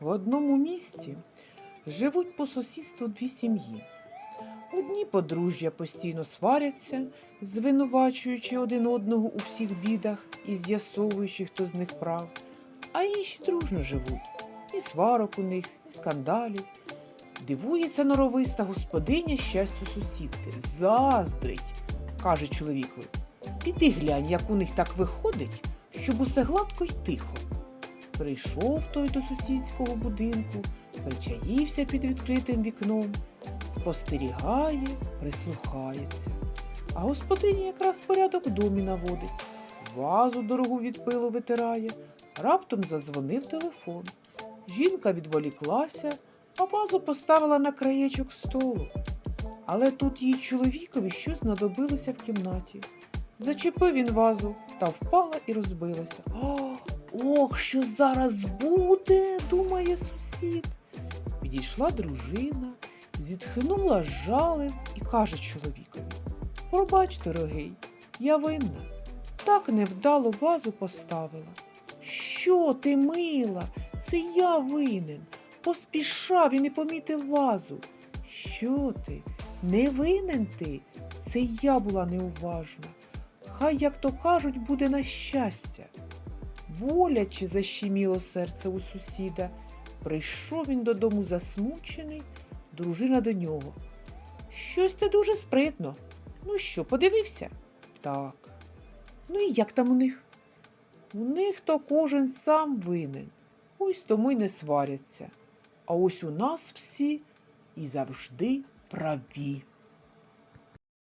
В одному місті живуть по сусідству дві сім'ї. Одні подружжя постійно сваряться, звинувачуючи один одного у всіх бідах і з'ясовуючи, хто з них прав, а інші дружно живуть. Ні сварок у них, ні скандалів. Дивується норовиста господиня щастю сусідки. Заздрить, каже чоловікові. Піди глянь, як у них так виходить, щоб усе гладко й тихо. Прийшов той до сусідського будинку, причаївся під відкритим вікном, спостерігає, прислухається. А господиня якраз порядок в домі наводить, вазу дорогу від пилу витирає, раптом задзвонив телефон. Жінка відволіклася, а вазу поставила на краєчок столу. Але тут їй чоловікові щось знадобилося в кімнаті. Зачепив він вазу та впала і розбилася. «А, Ох, що зараз буде, думає сусід. Підійшла дружина, зітхнула жалем і каже чоловікові: Пробач, дорогий, я винна. Так невдало вазу поставила. Що ти, мила? Це я винен. Поспішав і не помітив вазу. Що ти? Не винен ти? Це я була неуважна. Хай, як то кажуть, буде на щастя. Боляче защеміло серце у сусіда. Прийшов він додому засмучений, дружина до нього. Щось ти дуже спритно. Ну що, подивився? Так. Ну і як там у них? У них то кожен сам винен. Ось тому й не сваряться. А ось у нас всі і завжди праві.